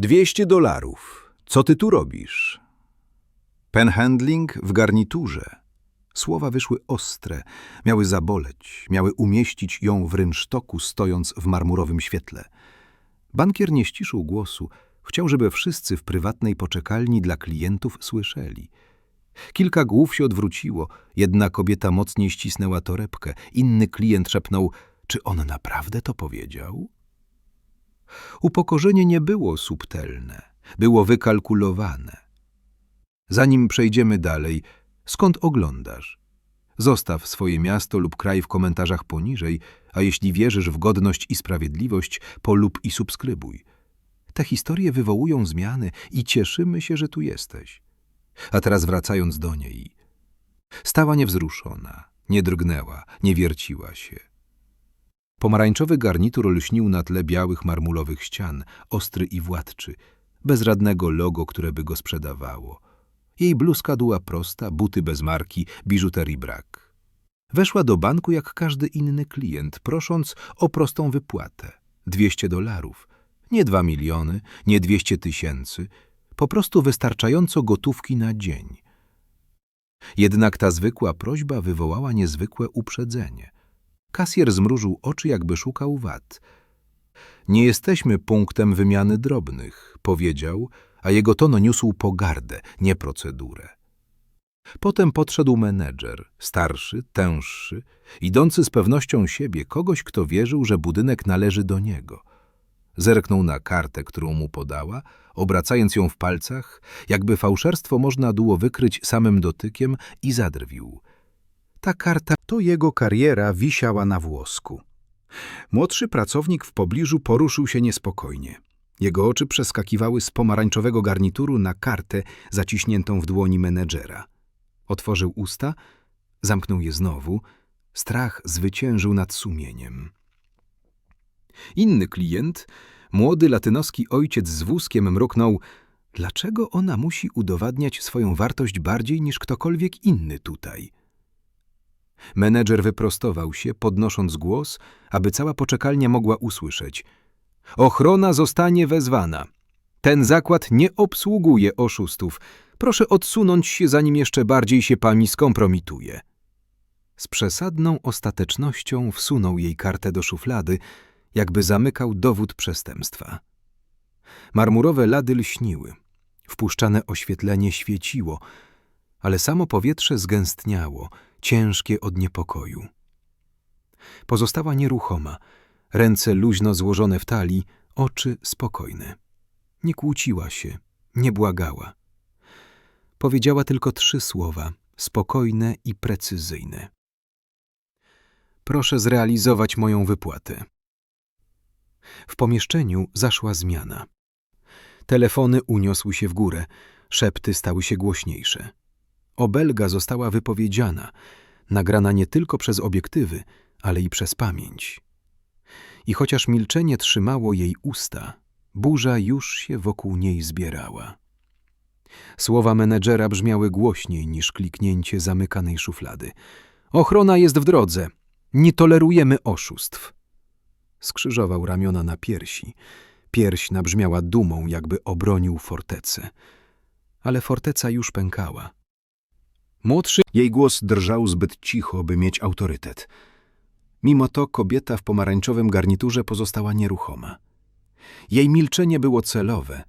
Dwieście dolarów. Co ty tu robisz? Penhandling w garniturze. Słowa wyszły ostre, miały zaboleć, miały umieścić ją w rynsztoku, stojąc w marmurowym świetle. Bankier nie ściszył głosu, chciał, żeby wszyscy w prywatnej poczekalni dla klientów słyszeli. Kilka głów się odwróciło, jedna kobieta mocniej ścisnęła torebkę, inny klient szepnął, czy on naprawdę to powiedział? Upokorzenie nie było subtelne, było wykalkulowane. Zanim przejdziemy dalej, skąd oglądasz? Zostaw swoje miasto lub kraj w komentarzach poniżej, a jeśli wierzysz w godność i sprawiedliwość, polub i subskrybuj. Te historie wywołują zmiany i cieszymy się, że tu jesteś. A teraz wracając do niej. Stała niewzruszona, nie drgnęła, nie wierciła się. Pomarańczowy garnitur lśnił na tle białych marmulowych ścian, ostry i władczy, bez żadnego logo, które by go sprzedawało. Jej bluzka była prosta, buty bez marki, biżuterii brak. Weszła do banku jak każdy inny klient, prosząc o prostą wypłatę. 200 dolarów. Nie dwa miliony, nie 200 tysięcy, po prostu wystarczająco gotówki na dzień. Jednak ta zwykła prośba wywołała niezwykłe uprzedzenie. Kasjer zmrużył oczy, jakby szukał wad. Nie jesteśmy punktem wymiany drobnych, powiedział, a jego ton niósł pogardę, nie procedurę. Potem podszedł menedżer, starszy, tęższy, idący z pewnością siebie, kogoś, kto wierzył, że budynek należy do niego. Zerknął na kartę, którą mu podała, obracając ją w palcach, jakby fałszerstwo można było wykryć samym dotykiem i zadrwił. Ta karta to jego kariera wisiała na włosku. Młodszy pracownik w pobliżu poruszył się niespokojnie. Jego oczy przeskakiwały z pomarańczowego garnituru na kartę zaciśniętą w dłoni menedżera. Otworzył usta, zamknął je znowu. Strach zwyciężył nad sumieniem. Inny klient, młody latynoski ojciec z wózkiem mruknął, dlaczego ona musi udowadniać swoją wartość bardziej niż ktokolwiek inny tutaj? Menedżer wyprostował się, podnosząc głos, aby cała poczekalnia mogła usłyszeć. Ochrona zostanie wezwana. Ten zakład nie obsługuje oszustów. Proszę odsunąć się, zanim jeszcze bardziej się pani skompromituje. Z przesadną ostatecznością wsunął jej kartę do szuflady, jakby zamykał dowód przestępstwa. Marmurowe lady lśniły. Wpuszczane oświetlenie świeciło, ale samo powietrze zgęstniało, ciężkie od niepokoju. Pozostała nieruchoma, ręce luźno złożone w talii, oczy spokojne. Nie kłóciła się, nie błagała. Powiedziała tylko trzy słowa, spokojne i precyzyjne. Proszę zrealizować moją wypłatę. W pomieszczeniu zaszła zmiana. Telefony uniosły się w górę, szepty stały się głośniejsze. Obelga została wypowiedziana, nagrana nie tylko przez obiektywy, ale i przez pamięć. I chociaż milczenie trzymało jej usta, burza już się wokół niej zbierała. Słowa menedżera brzmiały głośniej niż kliknięcie zamykanej szuflady. Ochrona jest w drodze. Nie tolerujemy oszustw. Skrzyżował ramiona na piersi. Pierś nabrzmiała dumą, jakby obronił fortecę. Ale forteca już pękała. Młodszy jej głos drżał zbyt cicho, by mieć autorytet. Mimo to kobieta w pomarańczowym garniturze pozostała nieruchoma. Jej milczenie było celowe,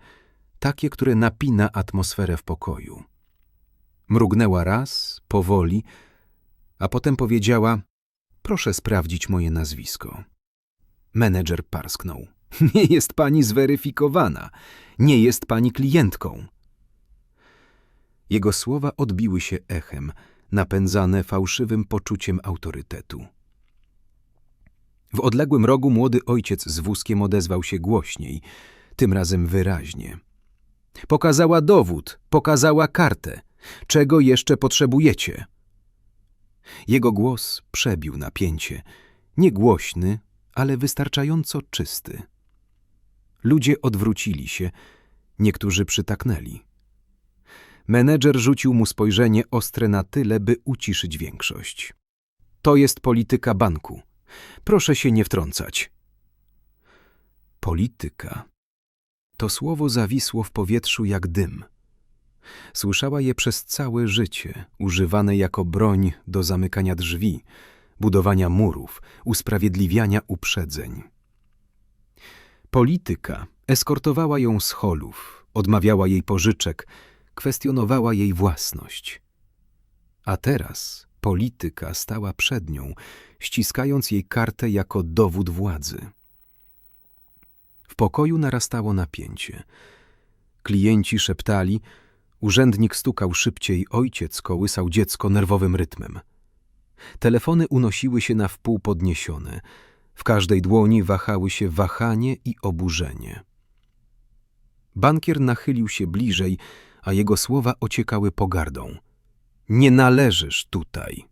takie, które napina atmosferę w pokoju. Mrugnęła raz, powoli, a potem powiedziała: Proszę sprawdzić moje nazwisko. Menedżer parsknął. Nie jest pani zweryfikowana. Nie jest pani klientką. Jego słowa odbiły się echem, napędzane fałszywym poczuciem autorytetu. W odległym rogu młody ojciec z wózkiem odezwał się głośniej, tym razem wyraźnie. Pokazała dowód, pokazała kartę. Czego jeszcze potrzebujecie? Jego głos przebił napięcie, niegłośny, ale wystarczająco czysty. Ludzie odwrócili się, niektórzy przytaknęli. Menedżer rzucił mu spojrzenie ostre na tyle, by uciszyć większość. To jest polityka banku. Proszę się nie wtrącać. Polityka. To słowo zawisło w powietrzu jak dym. Słyszała je przez całe życie, używane jako broń do zamykania drzwi, budowania murów, usprawiedliwiania uprzedzeń. Polityka eskortowała ją z holów, odmawiała jej pożyczek, kwestionowała jej własność. A teraz polityka stała przed nią, ściskając jej kartę jako dowód władzy. W pokoju narastało napięcie. Klienci szeptali, urzędnik stukał szybciej, ojciec kołysał dziecko nerwowym rytmem. Telefony unosiły się na wpół podniesione. W każdej dłoni wahały się wahanie i oburzenie. Bankier nachylił się bliżej, a jego słowa ociekały pogardą. Nie należysz tutaj.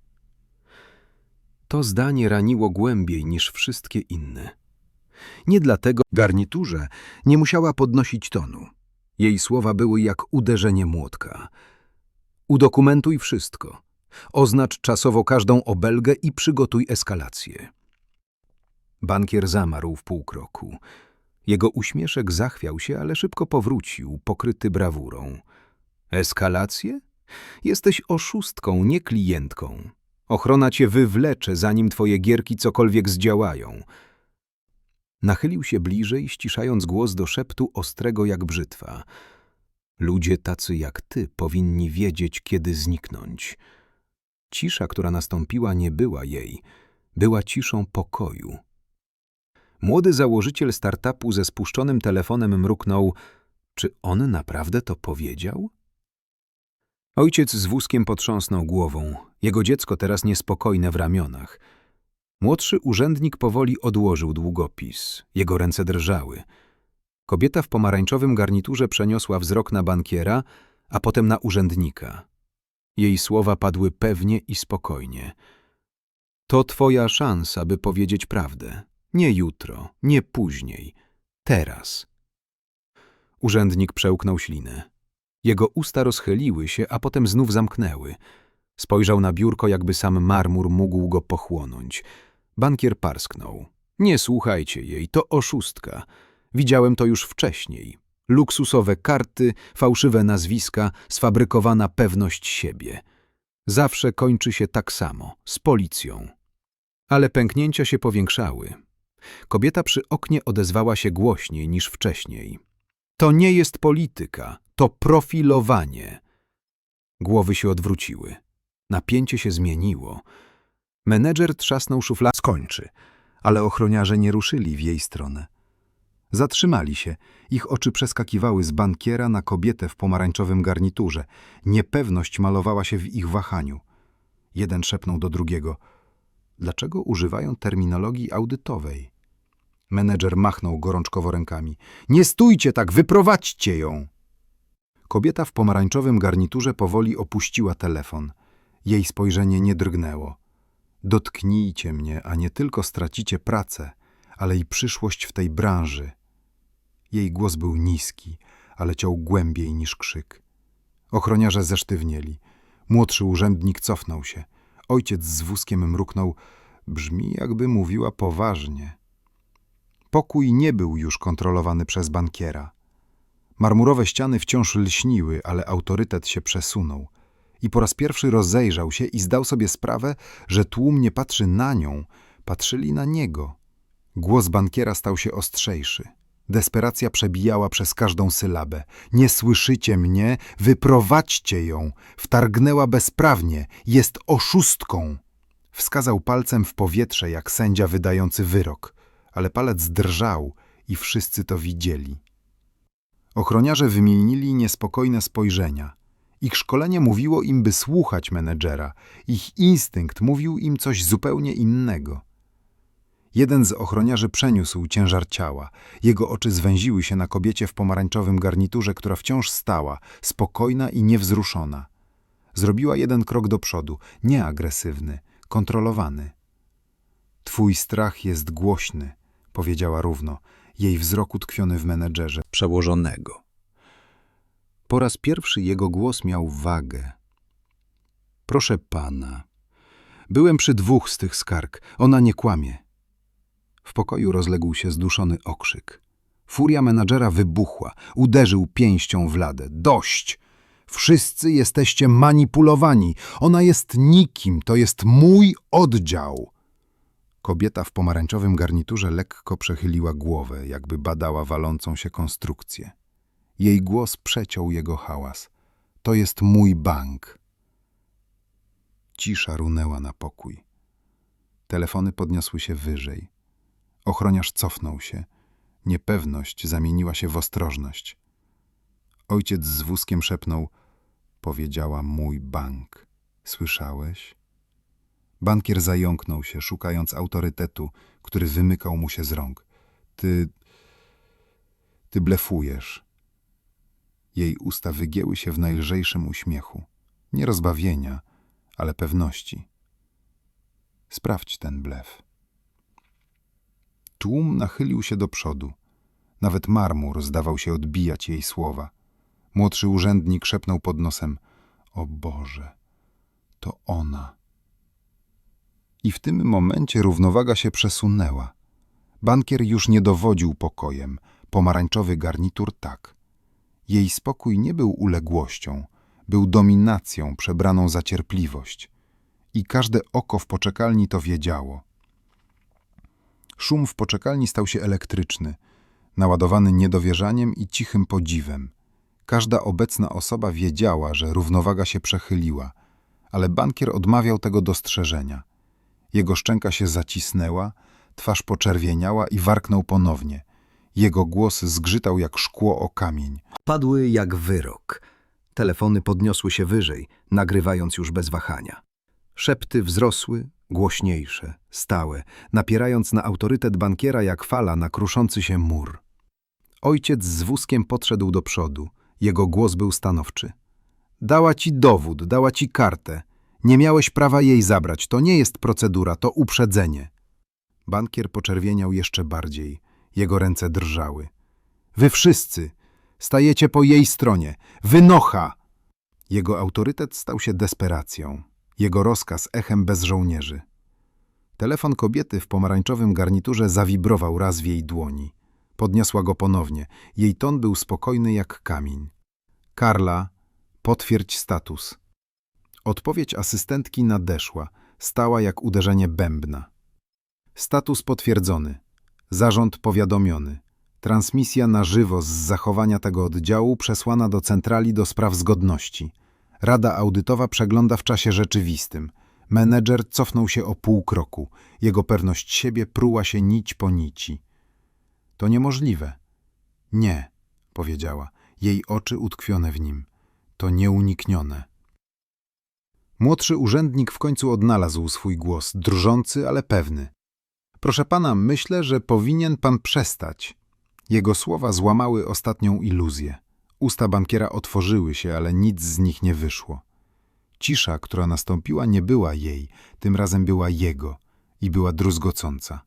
To zdanie raniło głębiej niż wszystkie inne. Nie dlatego garniturze nie musiała podnosić tonu. Jej słowa były jak uderzenie młotka. Udokumentuj wszystko. Oznacz czasowo każdą obelgę i przygotuj eskalację. Bankier zamarł w półkroku. Jego uśmieszek zachwiał się, ale szybko powrócił, pokryty brawurą. Eskalację? Jesteś oszustką, nie klientką. Ochrona cię wywlecze, zanim twoje gierki cokolwiek zdziałają. Nachylił się bliżej, ściszając głos do szeptu ostrego jak brzytwa. Ludzie tacy jak ty powinni wiedzieć, kiedy zniknąć. Cisza, która nastąpiła, nie była jej. Była ciszą pokoju. Młody założyciel startupu ze spuszczonym telefonem mruknął – czy on naprawdę to powiedział? Ojciec z wózkiem potrząsnął głową. Jego dziecko teraz niespokojne w ramionach. Młodszy urzędnik powoli odłożył długopis. Jego ręce drżały. Kobieta w pomarańczowym garniturze przeniosła wzrok na bankiera, a potem na urzędnika. Jej słowa padły pewnie i spokojnie. To twoja szansa, by powiedzieć prawdę. Nie jutro, nie później. Teraz. Urzędnik przełknął ślinę. Jego usta rozchyliły się, a potem znów zamknęły. Spojrzał na biurko, jakby sam marmur mógł go pochłonąć. Bankier parsknął. Nie słuchajcie jej, to oszustka. Widziałem to już wcześniej. Luksusowe karty, fałszywe nazwiska, sfabrykowana pewność siebie. Zawsze kończy się tak samo, z policją. Ale pęknięcia się powiększały. Kobieta przy oknie odezwała się głośniej niż wcześniej. To nie jest polityka, to profilowanie. Głowy się odwróciły. Napięcie się zmieniło. Menedżer trzasnął szufladę. skończy, ale ochroniarze nie ruszyli w jej stronę. Zatrzymali się, ich oczy przeskakiwały z bankiera na kobietę w pomarańczowym garniturze. Niepewność malowała się w ich wahaniu. Jeden szepnął do drugiego. Dlaczego używają terminologii audytowej? Menedżer machnął gorączkowo rękami. Nie stójcie tak, wyprowadźcie ją! Kobieta w pomarańczowym garniturze powoli opuściła telefon. Jej spojrzenie nie drgnęło. Dotknijcie mnie, a nie tylko stracicie pracę, ale i przyszłość w tej branży. Jej głos był niski, ale ciął głębiej niż krzyk. Ochroniarze zesztywnieli. Młodszy urzędnik cofnął się. Ojciec z wózkiem mruknął. Brzmi, jakby mówiła poważnie. Pokój nie był już kontrolowany przez bankiera. Marmurowe ściany wciąż lśniły, ale autorytet się przesunął. I po raz pierwszy rozejrzał się i zdał sobie sprawę, że tłum nie patrzy na nią, patrzyli na niego. Głos bankiera stał się ostrzejszy. Desperacja przebijała przez każdą sylabę. Nie słyszycie mnie? Wyprowadźcie ją! Wtargnęła bezprawnie, jest oszustką! Wskazał palcem w powietrze, jak sędzia wydający wyrok, ale palec drżał i wszyscy to widzieli. Ochroniarze wymienili niespokojne spojrzenia. Ich szkolenie mówiło im, by słuchać menedżera. Ich instynkt mówił im coś zupełnie innego. Jeden z ochroniarzy przeniósł ciężar ciała. Jego oczy zwęziły się na kobiecie w pomarańczowym garniturze, która wciąż stała, spokojna i niewzruszona. Zrobiła jeden krok do przodu, nieagresywny, kontrolowany. Twój strach jest głośny, powiedziała równo, jej wzrok utkwiony w menedżerze przełożonego. Po raz pierwszy jego głos miał wagę. Proszę pana, byłem przy dwóch z tych skarg, ona nie kłamie. W pokoju rozległ się zduszony okrzyk. Furia menadżera wybuchła. Uderzył pięścią w ladę. Dość! Wszyscy jesteście manipulowani. Ona jest nikim. To jest mój oddział. Kobieta w pomarańczowym garniturze lekko przechyliła głowę, jakby badała walącą się konstrukcję. Jej głos przeciął jego hałas. To jest mój bank. Cisza runęła na pokój. Telefony podniosły się wyżej. Ochroniarz cofnął się. Niepewność zamieniła się w ostrożność. Ojciec z wózkiem szepnął: Powiedziała mój bank. Słyszałeś? Bankier zająknął się, szukając autorytetu, który wymykał mu się z rąk. Ty. Ty blefujesz. Jej usta wygięły się w najlżejszym uśmiechu. Nie rozbawienia, ale pewności. Sprawdź ten blef. Tłum nachylił się do przodu. Nawet marmur zdawał się odbijać jej słowa. Młodszy urzędnik szepnął pod nosem: O Boże, to ona. I w tym momencie równowaga się przesunęła. Bankier już nie dowodził pokojem, pomarańczowy garnitur tak. Jej spokój nie był uległością, był dominacją przebraną za cierpliwość. I każde oko w poczekalni to wiedziało. Szum w poczekalni stał się elektryczny, naładowany niedowierzaniem i cichym podziwem. Każda obecna osoba wiedziała, że równowaga się przechyliła, ale bankier odmawiał tego dostrzeżenia. Jego szczęka się zacisnęła, twarz poczerwieniała i warknął ponownie. Jego głos zgrzytał jak szkło o kamień. Padły jak wyrok. Telefony podniosły się wyżej, nagrywając już bez wahania. Szepty wzrosły, głośniejsze, stałe, napierając na autorytet bankiera jak fala na kruszący się mur. Ojciec z wózkiem podszedł do przodu. Jego głos był stanowczy. Dała ci dowód, dała ci kartę. Nie miałeś prawa jej zabrać. To nie jest procedura, to uprzedzenie. Bankier poczerwieniał jeszcze bardziej. Jego ręce drżały. Wy wszyscy stajecie po jej stronie. Wynocha! Jego autorytet stał się desperacją. Jego rozkaz echem bez żołnierzy. Telefon kobiety w pomarańczowym garniturze zawibrował raz w jej dłoni. Podniosła go ponownie. Jej ton był spokojny jak kamień. Karla, potwierdź status. Odpowiedź asystentki nadeszła, stała jak uderzenie bębna. Status potwierdzony. Zarząd powiadomiony. Transmisja na żywo z zachowania tego oddziału przesłana do centrali do spraw zgodności. Rada audytowa przegląda w czasie rzeczywistym. Menedżer cofnął się o pół kroku. Jego pewność siebie pruła się nić po nici. To niemożliwe. Nie, powiedziała, jej oczy utkwione w nim. To nieuniknione. Młodszy urzędnik w końcu odnalazł swój głos, drżący, ale pewny. Proszę pana, myślę, że powinien pan przestać. Jego słowa złamały ostatnią iluzję. Usta bankiera otworzyły się, ale nic z nich nie wyszło. Cisza, która nastąpiła, nie była jej, tym razem była jego i była druzgocąca.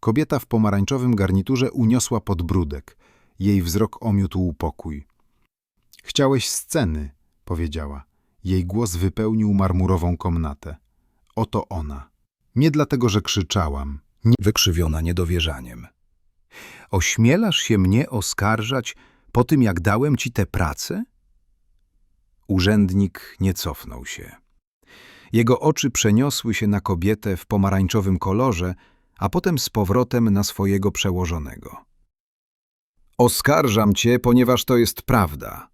Kobieta w pomarańczowym garniturze uniosła podbródek. Jej wzrok omiótł pokój. Chciałeś sceny, powiedziała. Jej głos wypełnił marmurową komnatę. Oto ona. Nie dlatego, że krzyczałam, nie wykrzywiona niedowierzaniem. Ośmielasz się mnie oskarżać po tym, jak dałem ci tę pracę? Urzędnik nie cofnął się. Jego oczy przeniosły się na kobietę w pomarańczowym kolorze, a potem z powrotem na swojego przełożonego. Oskarżam cię, ponieważ to jest prawda.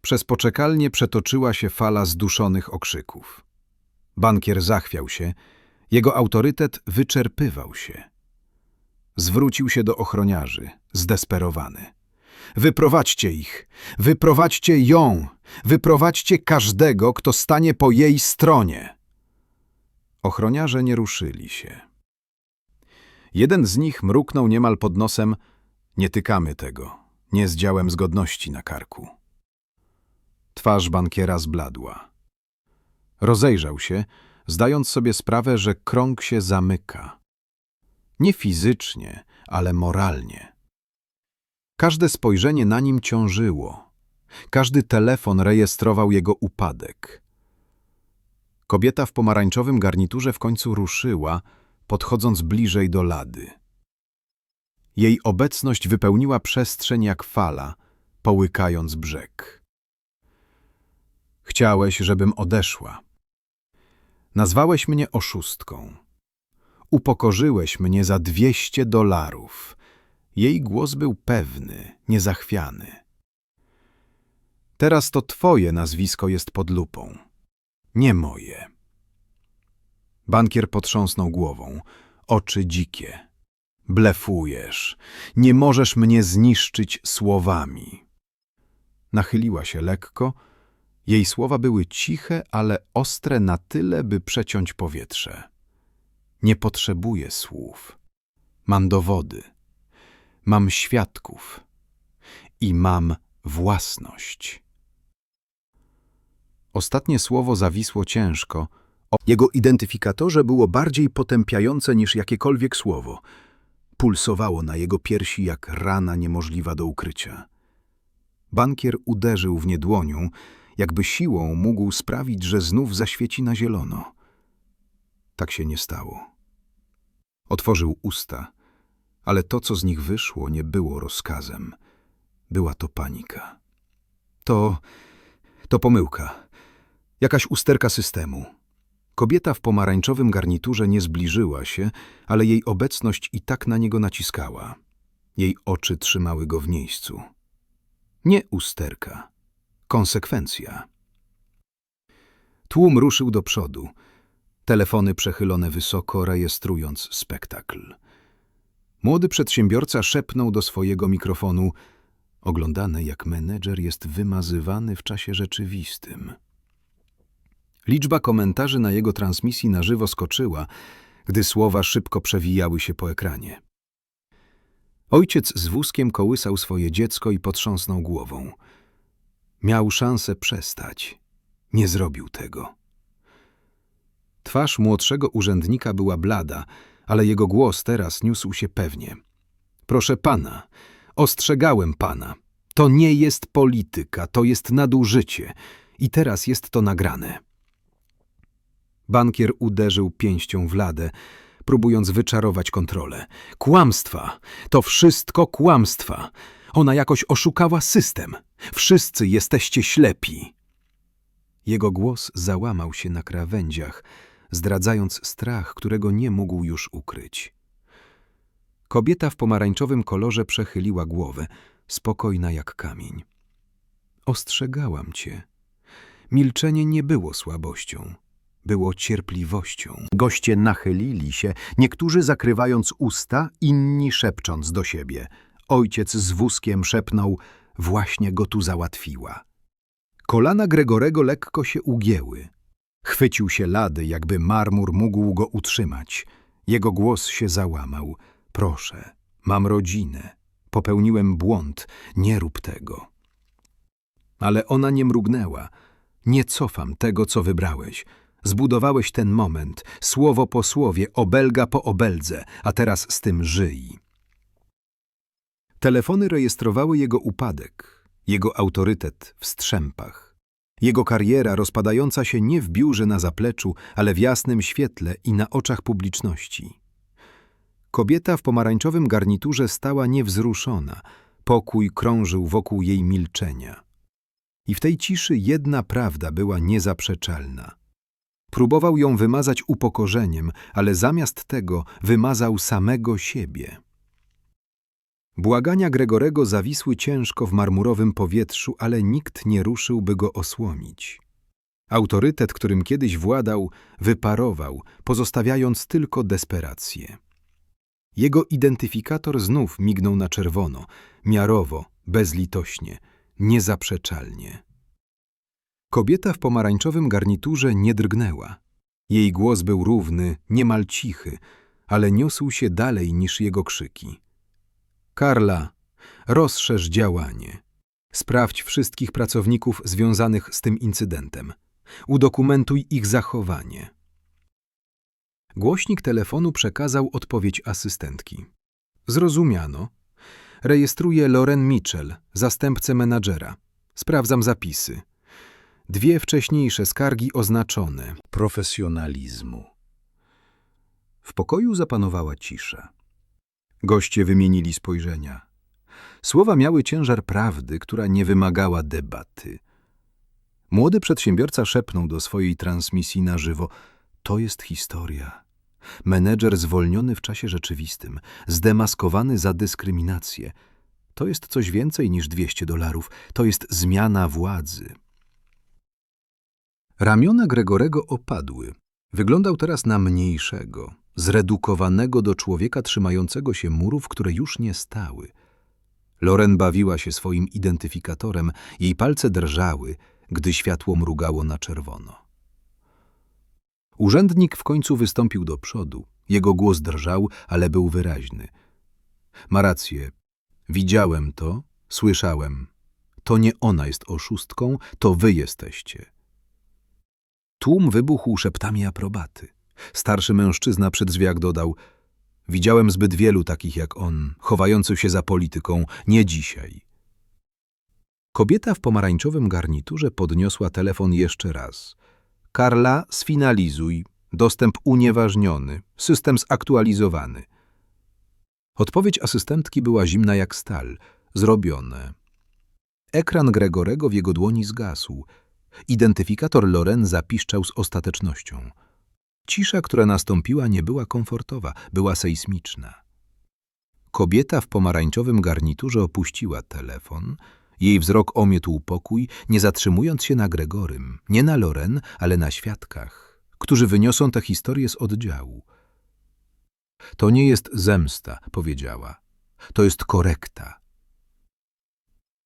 Przez poczekalnię przetoczyła się fala zduszonych okrzyków. Bankier zachwiał się, jego autorytet wyczerpywał się. Zwrócił się do ochroniarzy, zdesperowany. Wyprowadźcie ich, wyprowadźcie ją, wyprowadźcie każdego, kto stanie po jej stronie. Ochroniarze nie ruszyli się. Jeden z nich mruknął niemal pod nosem: Nie tykamy tego, nie z działem zgodności na karku. Twarz bankiera zbladła. Rozejrzał się, zdając sobie sprawę, że krąg się zamyka. Nie fizycznie, ale moralnie. Każde spojrzenie na nim ciążyło. Każdy telefon rejestrował jego upadek. Kobieta w pomarańczowym garniturze w końcu ruszyła, podchodząc bliżej do lady. Jej obecność wypełniła przestrzeń jak fala, połykając brzeg. Chciałeś, żebym odeszła. Nazwałeś mnie oszustką. Upokorzyłeś mnie za dwieście dolarów. Jej głos był pewny, niezachwiany. Teraz to twoje nazwisko jest pod lupą, nie moje. Bankier potrząsnął głową, oczy dzikie. Blefujesz, nie możesz mnie zniszczyć słowami. Nachyliła się lekko, jej słowa były ciche, ale ostre na tyle, by przeciąć powietrze. Nie potrzebuję słów. Mam dowody. Mam świadków. I mam własność. Ostatnie słowo zawisło ciężko. O jego identyfikatorze było bardziej potępiające niż jakiekolwiek słowo. Pulsowało na jego piersi jak rana niemożliwa do ukrycia. Bankier uderzył w nie dłonią, jakby siłą mógł sprawić, że znów zaświeci na zielono. Tak się nie stało. Otworzył usta, ale to, co z nich wyszło, nie było rozkazem. Była to panika. To... to pomyłka. Jakaś usterka systemu. Kobieta w pomarańczowym garniturze nie zbliżyła się, ale jej obecność i tak na niego naciskała. Jej oczy trzymały go w miejscu. Nie usterka. Konsekwencja. Tłum ruszył do przodu. Telefony przechylone wysoko, rejestrując spektakl. Młody przedsiębiorca szepnął do swojego mikrofonu, oglądany jak menedżer jest wymazywany w czasie rzeczywistym. Liczba komentarzy na jego transmisji na żywo skoczyła, gdy słowa szybko przewijały się po ekranie. Ojciec z wózkiem kołysał swoje dziecko i potrząsnął głową. Miał szansę przestać. Nie zrobił tego. Twarz młodszego urzędnika była blada, ale jego głos teraz niósł się pewnie. Proszę pana, ostrzegałem pana. To nie jest polityka, to jest nadużycie. I teraz jest to nagrane. Bankier uderzył pięścią w ladę, próbując wyczarować kontrolę. Kłamstwa! To wszystko kłamstwa! Ona jakoś oszukała system. Wszyscy jesteście ślepi. Jego głos załamał się na krawędziach, zdradzając strach, którego nie mógł już ukryć. Kobieta w pomarańczowym kolorze przechyliła głowę, spokojna jak kamień. Ostrzegałam cię. Milczenie nie było słabością, było cierpliwością. Goście nachylili się, niektórzy zakrywając usta, inni szepcząc do siebie. Ojciec z wózkiem szepnął, właśnie go tu załatwiła. Kolana Gregorego lekko się ugięły. Chwycił się lady, jakby marmur mógł go utrzymać. Jego głos się załamał. Proszę, mam rodzinę. Popełniłem błąd, nie rób tego. Ale ona nie mrugnęła. Nie cofam tego, co wybrałeś. Zbudowałeś ten moment, słowo po słowie, obelga po obeldze, a teraz z tym żyj. Telefony rejestrowały jego upadek, jego autorytet w strzępach. Jego kariera rozpadająca się nie w biurze na zapleczu, ale w jasnym świetle i na oczach publiczności. Kobieta w pomarańczowym garniturze stała niewzruszona, pokój krążył wokół jej milczenia. I w tej ciszy jedna prawda była niezaprzeczalna. Próbował ją wymazać upokorzeniem, ale zamiast tego wymazał samego siebie. Błagania Gregorego zawisły ciężko w marmurowym powietrzu, ale nikt nie ruszył, by go osłomić. Autorytet, którym kiedyś władał, wyparował, pozostawiając tylko desperację. Jego identyfikator znów mignął na czerwono, miarowo, bezlitośnie, niezaprzeczalnie. Kobieta w pomarańczowym garniturze nie drgnęła. Jej głos był równy, niemal cichy, ale niósł się dalej niż jego krzyki. Karla, rozszerz działanie. Sprawdź wszystkich pracowników związanych z tym incydentem. Udokumentuj ich zachowanie. Głośnik telefonu przekazał odpowiedź asystentki. Zrozumiano. Rejestruję Loren Mitchell, zastępcę menadżera. Sprawdzam zapisy. Dwie wcześniejsze skargi oznaczone. Profesjonalizmu. W pokoju zapanowała cisza. Goście wymienili spojrzenia. Słowa miały ciężar prawdy, która nie wymagała debaty. Młody przedsiębiorca szepnął do swojej transmisji na żywo: To jest historia. Menedżer zwolniony w czasie rzeczywistym, zdemaskowany za dyskryminację. To jest coś więcej niż 200 dolarów. To jest zmiana władzy. Ramiona Gregorego opadły. Wyglądał teraz na mniejszego, zredukowanego do człowieka trzymającego się murów, które już nie stały. Loren bawiła się swoim identyfikatorem, jej palce drżały, gdy światło mrugało na czerwono. Urzędnik w końcu wystąpił do przodu. Jego głos drżał, ale był wyraźny. Ma rację. Widziałem to, słyszałem. To nie ona jest oszustką, to wy jesteście. Tłum wybuchł szeptami aprobaty. Starszy mężczyzna przy drzwiach dodał: Widziałem zbyt wielu takich jak on, chowających się za polityką, nie dzisiaj. Kobieta w pomarańczowym garniturze podniosła telefon jeszcze raz. Karla, sfinalizuj. Dostęp unieważniony. System zaktualizowany. Odpowiedź asystentki była zimna jak stal. Zrobione. Ekran Gregorego w jego dłoni zgasł. Identyfikator Loren zapiszczał z ostatecznością. Cisza, która nastąpiła, nie była komfortowa, była sejsmiczna. Kobieta w pomarańczowym garniturze opuściła telefon. Jej wzrok omiótł pokój, nie zatrzymując się na Gregorym, nie na Loren, ale na świadkach, którzy wyniosą tę historię z oddziału. To nie jest zemsta, powiedziała. To jest korekta.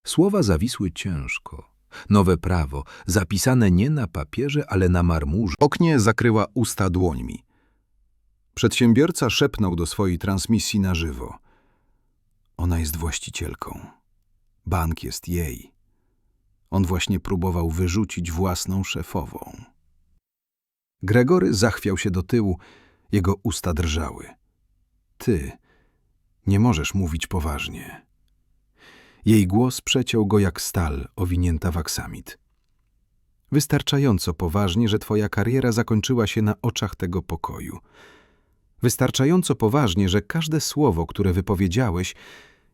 Słowa zawisły ciężko. Nowe prawo, zapisane nie na papierze, ale na marmurze. Oknie zakryła usta dłońmi. Przedsiębiorca szepnął do swojej transmisji na żywo. Ona jest właścicielką. Bank jest jej. On właśnie próbował wyrzucić własną szefową. Gregory zachwiał się do tyłu, jego usta drżały. Ty nie możesz mówić poważnie. Jej głos przeciął go jak stal owinięta w aksamit. Wystarczająco poważnie, że twoja kariera zakończyła się na oczach tego pokoju. Wystarczająco poważnie, że każde słowo, które wypowiedziałeś,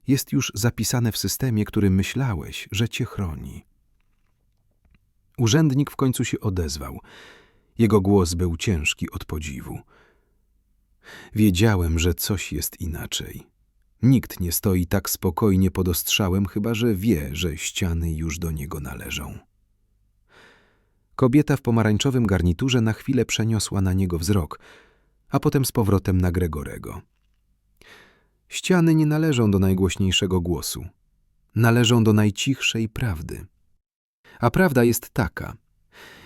jest już zapisane w systemie, który myślałeś, że cię chroni. Urzędnik w końcu się odezwał. Jego głos był ciężki od podziwu. Wiedziałem, że coś jest inaczej. Nikt nie stoi tak spokojnie pod ostrzałem, chyba że wie, że ściany już do niego należą. Kobieta w pomarańczowym garniturze na chwilę przeniosła na niego wzrok, a potem z powrotem na Gregorego. Ściany nie należą do najgłośniejszego głosu. Należą do najcichszej prawdy. A prawda jest taka.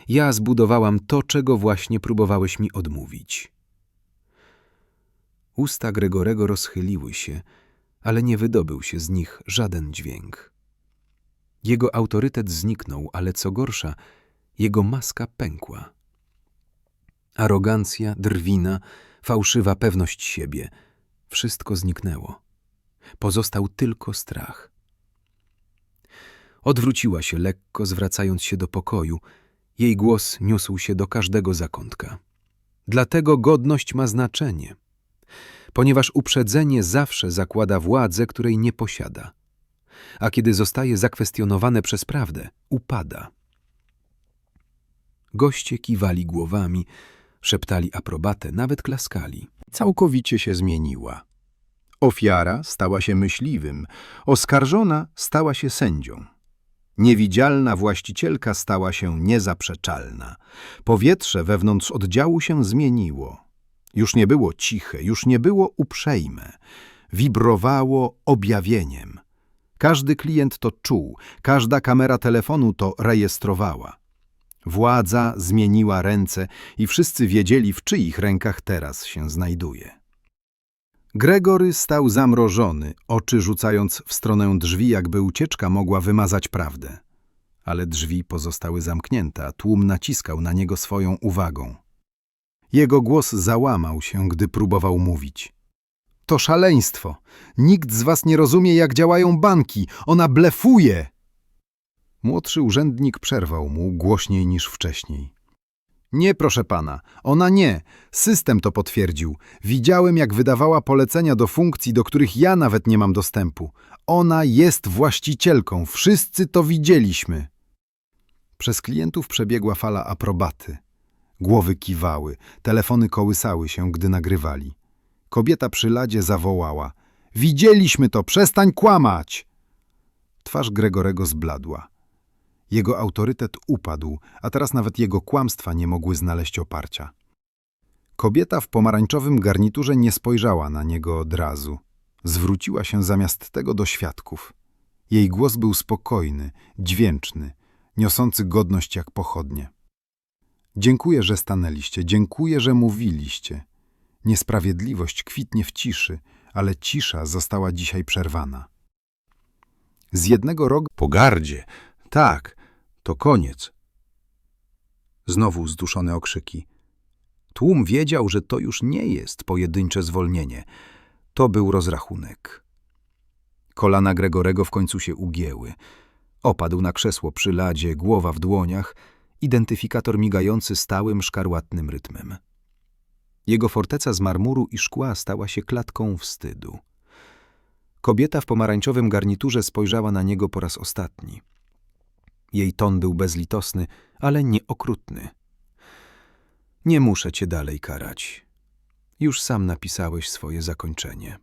Ja zbudowałam to, czego właśnie próbowałeś mi odmówić. Usta Gregorego rozchyliły się, ale nie wydobył się z nich żaden dźwięk. Jego autorytet zniknął, ale co gorsza, jego maska pękła. Arogancja, drwina, fałszywa pewność siebie – wszystko zniknęło. Pozostał tylko strach. Odwróciła się lekko, zwracając się do pokoju. Jej głos niósł się do każdego zakątka. Dlatego godność ma znaczenie, ponieważ uprzedzenie zawsze zakłada władzę, której nie posiada, a kiedy zostaje zakwestionowane przez prawdę, upada. Goście kiwali głowami, szeptali aprobatę, nawet klaskali. Całkowicie się zmieniła. Ofiara stała się myśliwym, oskarżona stała się sędzią. Niewidzialna właścicielka stała się niezaprzeczalna. Powietrze wewnątrz oddziału się zmieniło. Już nie było ciche, już nie było uprzejme. Wibrowało objawieniem. Każdy klient to czuł, każda kamera telefonu to rejestrowała. Władza zmieniła ręce i wszyscy wiedzieli, w czyich rękach teraz się znajduje. Gregory stał zamrożony, oczy rzucając w stronę drzwi, jakby ucieczka mogła wymazać prawdę. Ale drzwi pozostały zamknięte, a tłum naciskał na niego swoją uwagą. Jego głos załamał się, gdy próbował mówić. To szaleństwo! Nikt z was nie rozumie, jak działają banki! Ona blefuje! Młodszy urzędnik przerwał mu głośniej niż wcześniej. Nie, proszę pana, ona nie. System to potwierdził. Widziałem, jak wydawała polecenia do funkcji, do których ja nawet nie mam dostępu. Ona jest właścicielką. Wszyscy to widzieliśmy. Przez klientów przebiegła fala aprobaty. Głowy kiwały, telefony kołysały się, gdy nagrywali. Kobieta przy ladzie zawołała. Widzieliśmy to, przestań kłamać! Twarz Gregorego zbladła. Jego autorytet upadł, a teraz nawet jego kłamstwa nie mogły znaleźć oparcia. Kobieta w pomarańczowym garniturze nie spojrzała na niego od razu. Zwróciła się zamiast tego do świadków. Jej głos był spokojny, dźwięczny, niosący godność jak pochodnie. Dziękuję, że stanęliście, dziękuję, że mówiliście. Niesprawiedliwość kwitnie w ciszy, ale cisza została dzisiaj przerwana. Z jednego rogu Pogardzie. Tak, to koniec. Znowu zduszone okrzyki. Tłum wiedział, że to już nie jest pojedyncze zwolnienie. To był rozrachunek. Kolana Gregorego w końcu się ugięły. Opadł na krzesło przy ladzie, głowa w dłoniach, identyfikator migający stałym, szkarłatnym rytmem. Jego forteca z marmuru i szkła stała się klatką wstydu. Kobieta w pomarańczowym garniturze spojrzała na niego po raz ostatni. Jej ton był bezlitosny, ale nieokrutny. Nie muszę cię dalej karać. Już sam napisałeś swoje zakończenie.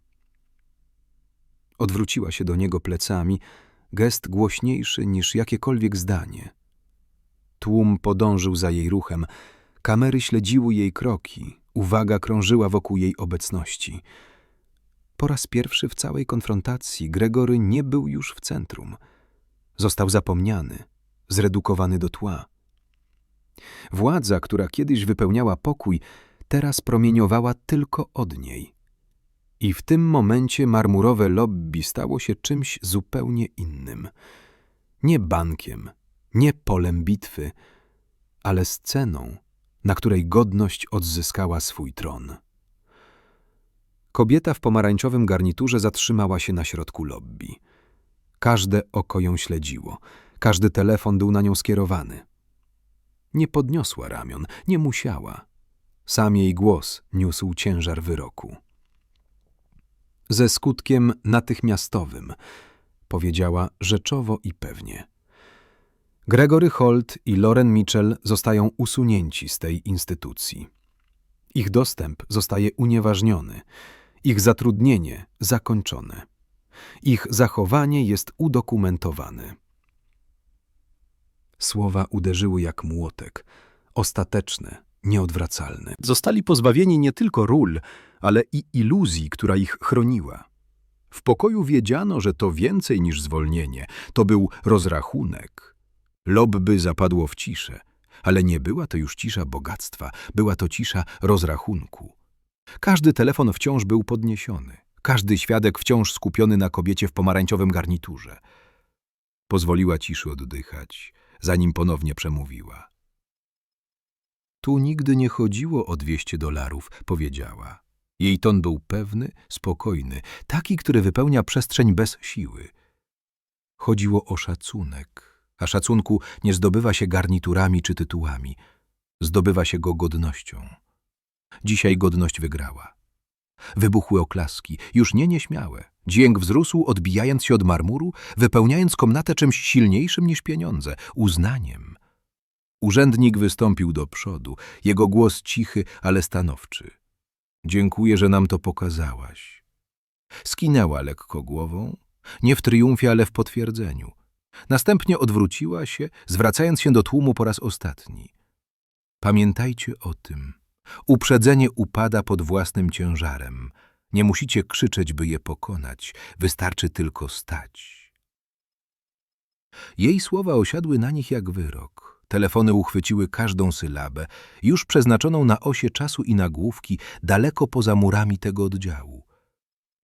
Odwróciła się do niego plecami, gest głośniejszy niż jakiekolwiek zdanie. Tłum podążył za jej ruchem, kamery śledziły jej kroki, uwaga krążyła wokół jej obecności. Po raz pierwszy w całej konfrontacji Gregory nie był już w centrum. Został zapomniany, zredukowany do tła. Władza, która kiedyś wypełniała pokój, teraz promieniowała tylko od niej. I w tym momencie marmurowe lobby stało się czymś zupełnie innym. Nie bankiem, nie polem bitwy, ale sceną, na której godność odzyskała swój tron. Kobieta w pomarańczowym garniturze zatrzymała się na środku lobby. Każde oko ją śledziło, każdy telefon był na nią skierowany. Nie podniosła ramion, nie musiała. Sam jej głos niósł ciężar wyroku. Ze skutkiem natychmiastowym, powiedziała rzeczowo i pewnie. Gregory Holt i Loren Mitchell zostają usunięci z tej instytucji. Ich dostęp zostaje unieważniony, ich zatrudnienie zakończone. Ich zachowanie jest udokumentowane. Słowa uderzyły jak młotek, ostateczne, nieodwracalne. Zostali pozbawieni nie tylko ról, ale i iluzji, która ich chroniła. W pokoju wiedziano, że to więcej niż zwolnienie, to był rozrachunek. Lobby zapadło w ciszę, ale nie była to już cisza bogactwa, była to cisza rozrachunku. Każdy telefon wciąż był podniesiony, każdy świadek wciąż skupiony na kobiecie w pomarańczowym garniturze. Pozwoliła ciszy oddychać, zanim ponownie przemówiła. Tu nigdy nie chodziło o dwieście dolarów, powiedziała. Jej ton był pewny, spokojny, taki, który wypełnia przestrzeń bez siły. Chodziło o szacunek, a szacunku nie zdobywa się garniturami czy tytułami, zdobywa się go godnością. Dzisiaj godność wygrała. Wybuchły oklaski, już nie nieśmiałe. Dźwięk wzrósł, odbijając się od marmuru, wypełniając komnatę czymś silniejszym niż pieniądze, uznaniem. Urzędnik wystąpił do przodu, jego głos cichy, ale stanowczy. Dziękuję, że nam to pokazałaś. Skinęła lekko głową, nie w triumfie, ale w potwierdzeniu. Następnie odwróciła się, zwracając się do tłumu po raz ostatni. Pamiętajcie o tym. Uprzedzenie upada pod własnym ciężarem. Nie musicie krzyczeć, by je pokonać. Wystarczy tylko stać. Jej słowa osiadły na nich jak wyrok. Telefony uchwyciły każdą sylabę, już przeznaczoną na osie czasu i nagłówki, daleko poza murami tego oddziału.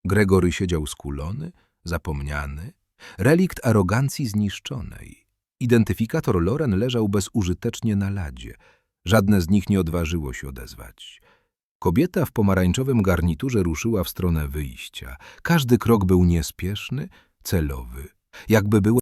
Gregory siedział skulony, zapomniany, relikt arogancji zniszczonej. Identyfikator Loren leżał bezużytecznie na ladzie. Żadne z nich nie odważyło się odezwać. Kobieta w pomarańczowym garniturze ruszyła w stronę wyjścia. Każdy krok był niespieszny, celowy, jakby była